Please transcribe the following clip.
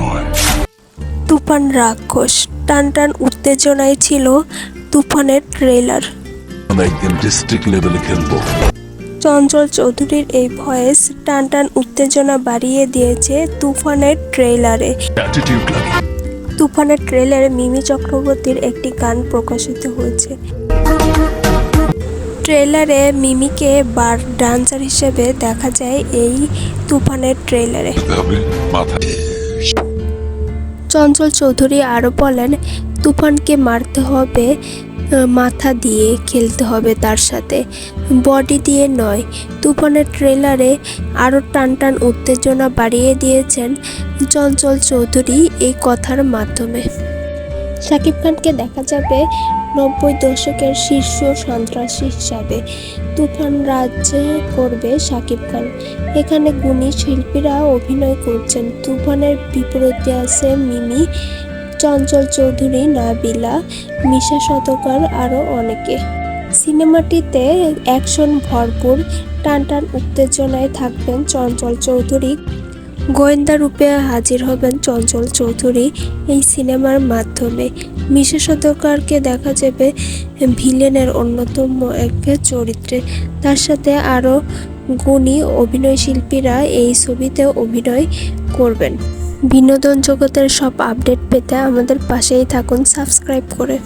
নয়। তুফান রাক্ষস টান টান উত্তেজনায় ছিল তুফানের ট্রেলার আমরা একদিন ডিস্ট্রিক্ট লেভেলে খেলব। চঞ্চল চৌধুরীর এই ভয়েস টান টান উত্তেজনা বাড়িয়ে দিয়েছে তুফানের ট্রেলারে তুফানের ট্রেলারে মিমি চক্রবর্তীর একটি গান প্রকাশিত হয়েছে। ট্রেলারে মিমিকে বার ডান্সার হিসেবে দেখা যায় এই তুফানের ট্রেলারে মাথা। চঞ্চল চৌধুরী আরও বলেন, তুফানকে মারতে হবে, মাথা দিয়ে খেলতে হবে তার সাথে, বডি দিয়ে নয়। তুফানের ট্রেলারে আরও টান টান উত্তেজনা বাড়িয়ে দিয়েছেন চঞ্চল চৌধুরী এই কথার মাধ্যমে। শাকিব খানকে দেখা যাবে নব্বই দশকের শীর্ষ সন্ত্রাসী হিসাবে। তুফান রাজ্যে করবে শাকিব খান। এখানে গুণী শিল্পীরা অভিনয় করছেন। তুফানের বিপরীতে আছে মিমি, চঞ্চল চৌধুরী, নাবিলা, মিশা শতকার আরও অনেকে। সিনেমাটিতে অ্যাকশন ভরপুর। টান টান উত্তেজনায় থাকবেন চঞ্চল চৌধুরী। গোয়েন্দা রূপে হাজির হবেন চঞ্চল চৌধুরী এই সিনেমার মাধ্যমে। মিশা সদকারকে দেখা যাবে ভিলেনের অন্যতম এক চরিত্রে। তার সাথে আরও গুণী অভিনয় শিল্পীরা এই ছবিতে অভিনয় করবেন। বিনোদন জগতের সব আপডেট পেতে আমাদের পাশেই থাকুন, সাবস্ক্রাইব করে।